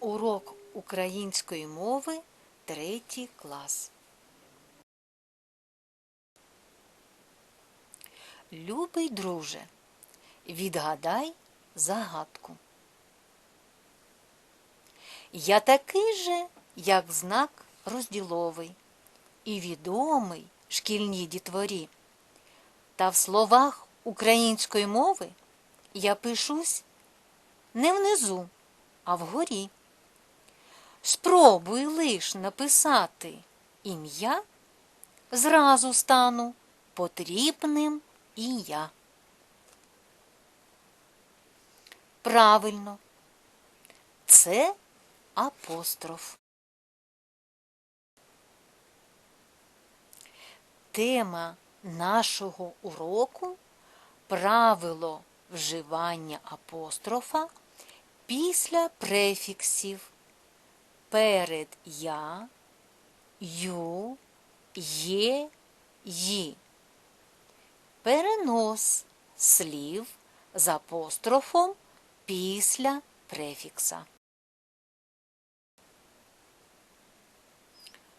Урок української мови третій клас. Любий друже, відгадай загадку. Я такий же, як знак розділовий, і відомий шкільній дітворі. Та в словах української мови я пишусь не внизу, а вгорі. Спробуй лиш написати ім'я, зразу стану потрібним і я. Правильно, це апостроф. Тема нашого уроку правило вживання апострофа після префіксів перед я, ю, є, ї. Перенос слів з апострофом після префікса.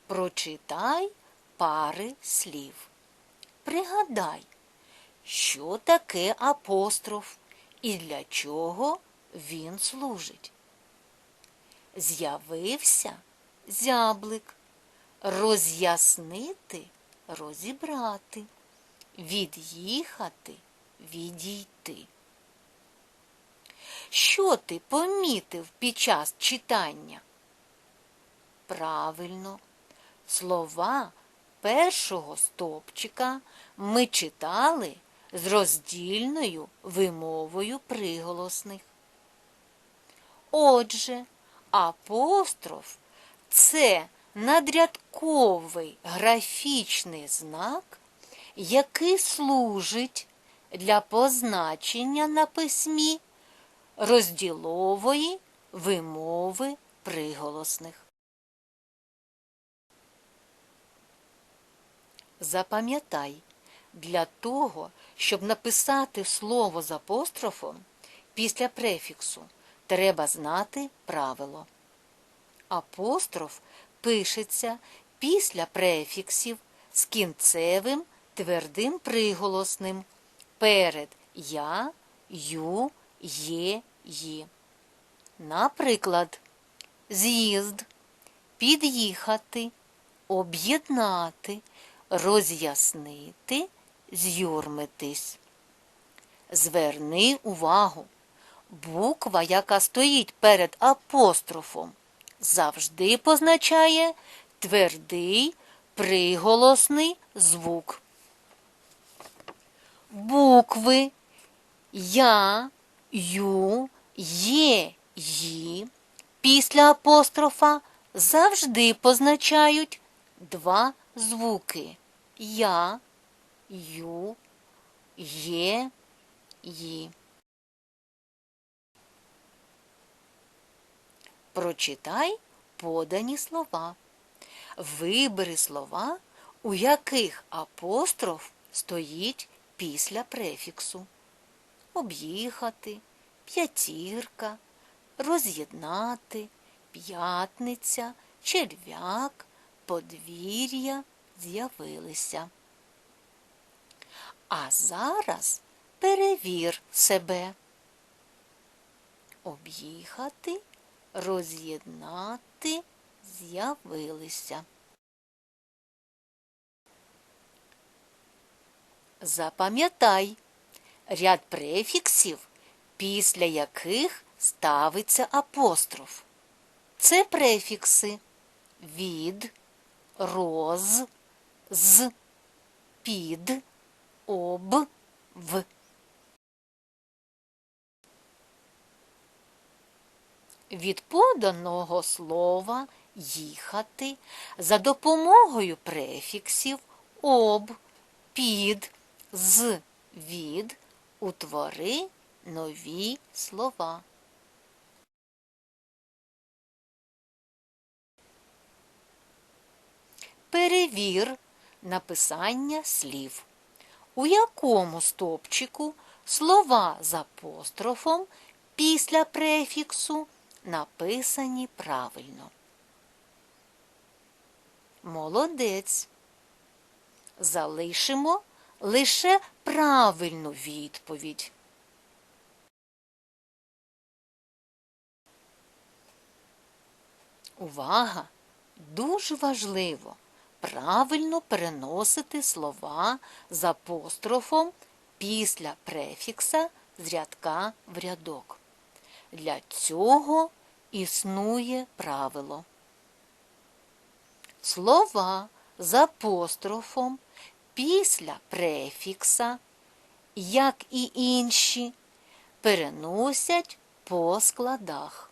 Прочитай пари слів. Пригадай, що таке апостроф і для чого він служить. З'явився зяблик, роз'яснити, розібрати, від'їхати, відійти. Що ти помітив під час читання? Правильно, слова першого стопчика ми читали з роздільною вимовою приголосних. Отже, апостроф це надрядковий графічний знак, який служить для позначення на письмі розділової вимови приголосних. Запам'ятай, для того, щоб написати слово з апострофом після префіксу, треба знати правило. Апостроф пишеться після префіксів з кінцевим твердим приголосним перед я, ю, є, ї. Наприклад, з'їзд, під'їхати, об'єднати, роз'яснити, з'юрмитись. Зверни увагу, буква, яка стоїть перед апострофом, завжди позначає твердий приголосний звук. Букви Я, Ю, Є, Ї після апострофа завжди позначають два звуки Я, Ю, Є, Ї. Прочитай подані слова. Вибери слова, у яких апостроф стоїть після префіксу. Об'їхати, п'ятірка, роз'єднати, п'ятниця, черв'як, подвір'я з'явилися. А зараз перевір себе. Об'їхати, роз'єднати з'явилися. Запам'ятай ряд префіксів, після яких ставиться апостроф. Це префікси від, роз, з, під, об, в. Від поданого слова їхати за допомогою префіксів об, під, з, від утвори нові слова. Перевір написання слів. У якому стопчику слова з апострофом після префіксу написані правильно. Молодець. Залишимо лише правильну відповідь. Увага! Дуже важливо правильно переносити слова з апострофом після префікса з рядка в рядок. Для цього існує правило. Слова з апострофом після префікса, як і інші, переносять по складах.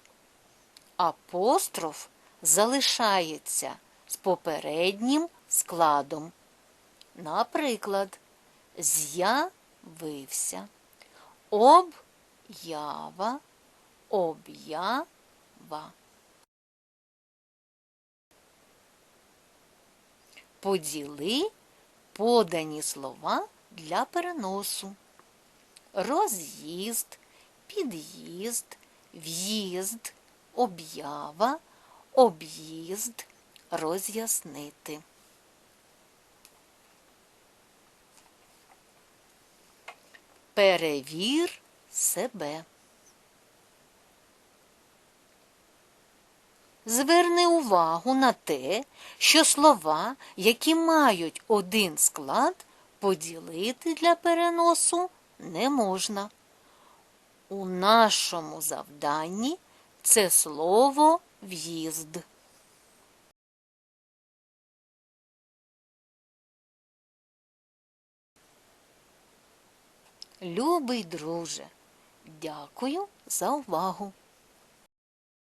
Апостроф залишається з попереднім складом. Наприклад, з'явився, об'ява, об'ява. Поділи подані слова для переносу. Роз'їзд, під'їзд, в'їзд, об'ява, об'їзд, роз'яснити. Перевір себе. Зверни увагу на те, що слова, які мають один склад, поділити для переносу не можна. У нашому завданні це слово в'їзд. Любий друже, дякую за увагу.